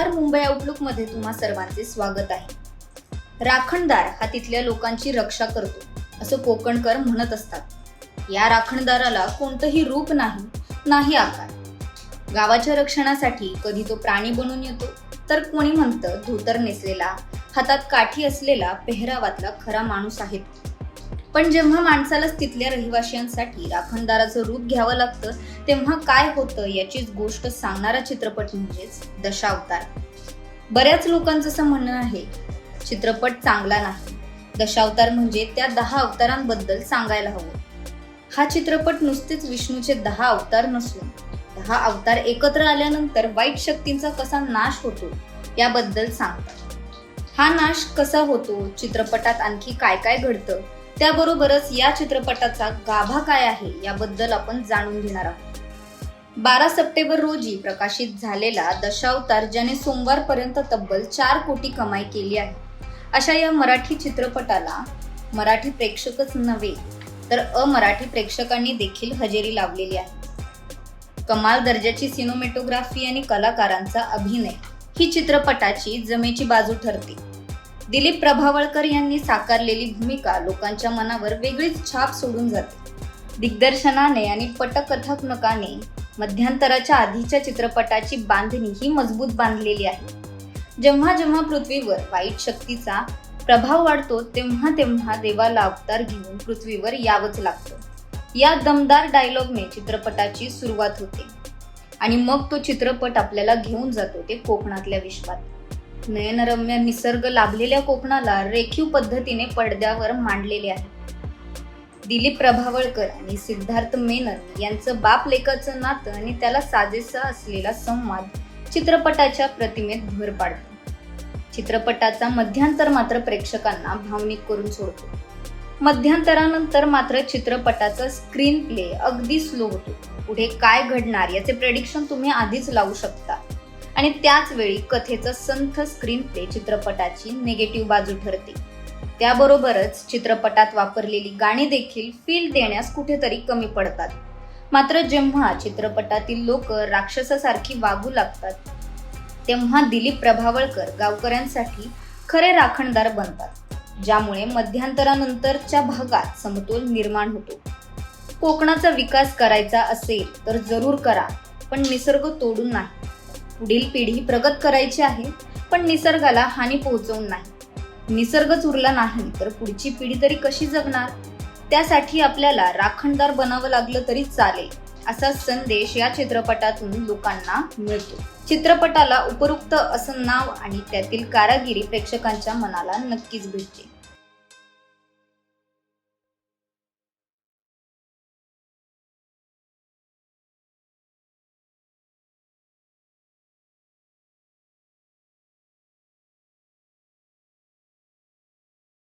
नमस्कार मुंबई आउटलुकमध्ये तुम्हा सर्वांचे स्वागत आहे. राखणदार हा तिथल्या लोकांची रक्षा करतो असं कोकणकर म्हणत असतात. या राखणदाराला कोणतंही रूप नाही नाही आकार. गावाच्या रक्षणासाठी कधी तो प्राणी बनून येतो तर कोणी म्हणतं धोतर नेसलेला हातात काठी असलेला पेहरावातला खरा माणूस आहे. तो. पण जेव्हा माणसालाच तिथल्या रहिवाशांसाठी राखणदाराचं रूप घ्यावं लागतं तेव्हा काय होतं याचीच गोष्ट सांगणारा चित्रपट म्हणजेच दशावतार बऱ्याच लोकांचं असं म्हणणं आहे चित्रपट चांगला नाही. दशावतार म्हणजे त्या दहा अवतारांबद्दल सांगायला हवं. हा चित्रपट नुसतेच विष्णूचे दहा अवतार नसून दहा अवतार एकत्र आल्यानंतर वाईट शक्तींचा कसा नाश होतो याबद्दल सांगतात. हा नाश कसा होतो चित्रपटात आणखी काय काय घडतं त्याबरोबरच या चित्रपटाचा गाभा काय आहे याबद्दल आपण जाणून घेणार आहोत. बारा सप्टेंबर रोजी प्रकाशित झालेला दशावतार ज्याने सोमवारपर्यंत तब्बल चार कोटी कमाई केली आहे. अशा या मराठी चित्रपटाला मराठी प्रेक्षकच नव्हे तर अमराठी प्रेक्षकांनी देखील हजेरी लावलेली आहे. कमाल दर्जाची सिनेमॅटोग्राफी आणि कलाकारांचा अभिनय ही चित्रपटाची जमेची बाजू ठरते. दिलीप प्रभावळकर यांनी साकारलेली भूमिका लोकांच्या मनावर वेगळीच छाप सोडून जाते. दिग्दर्शनाने आणि पटकथात्मकाने मध्यंतराच्या आधीच्या चित्रपटाची बांधणी ही मजबूत बांधलेली आहे. जेव्हा जेव्हा पृथ्वीवर वाईट शक्तीचा प्रभाव वाढतो तेव्हा तेव्हा देवाला अवतार घेऊन पृथ्वीवर यावंच लागतं. या दमदार डायलॉगने चित्रपटाची सुरुवात होते. आणि मग तो चित्रपट आपल्याला घेऊन जातो ते कोकणातल्या विश्वात. नयनरम्य निसर्ग लाभलेल्या कोकणाला रेखीव पद्धतीने पडद्यावर मांडलेले आहे. दिलीप प्रभावळकर आणि सिद्धार्थ मेनन यांचं बाप लेखाचं नातं आणि त्याला साजेसा असलेला संवाद चित्रपटाच्या प्रतिमेत भर पाडतो. चित्रपटाचा मध्यांतर मात्र प्रेक्षकांना भावनिक करून सोडतो. मध्यांतरानंतर मात्र चित्रपटाचा स्क्रीन प्ले अगदी स्लो होतो. पुढे काय घडणार याचे प्रेडिक्शन तुम्ही आधीच लावू शकता. आणि त्याच वेळी कथेचा संथ स्क्रीन प्ले चित्रपटाची निगेटिव्ह बाजू ठरते. त्याबरोबरच चित्रपटात वापरलेली गाणी देखील फील देण्यास कुठेतरी कमी पडतात. मात्र जेव्हा चित्रपटातील लोक राक्षसासारखी वागू लागतात तेव्हा दिलीप प्रभावळकर गावकऱ्यांसाठी खरे राखणदार बनतात ज्यामुळे मध्यांतरानंतरच्या भागात समतोल निर्माण होतो. कोकणाचा विकास करायचा असेल तर जरूर करा पण निसर्ग तोडून नाही. पुढील पिढी प्रगत करायची आहे पण निसर्गाला हानी पोहोचवून नाही. निसर्गच उरला नाही तर पुढची पिढी तरी कशी जगणार? त्यासाठी आपल्याला राखणदार बनावं लागलं तरी चालेल असा संदेश या चित्रपटातून लोकांना मिळतो. चित्रपटाला उपरोक्त असं नाव आणि त्यातील कारागिरी प्रेक्षकांच्या मनाला नक्कीच भेटते.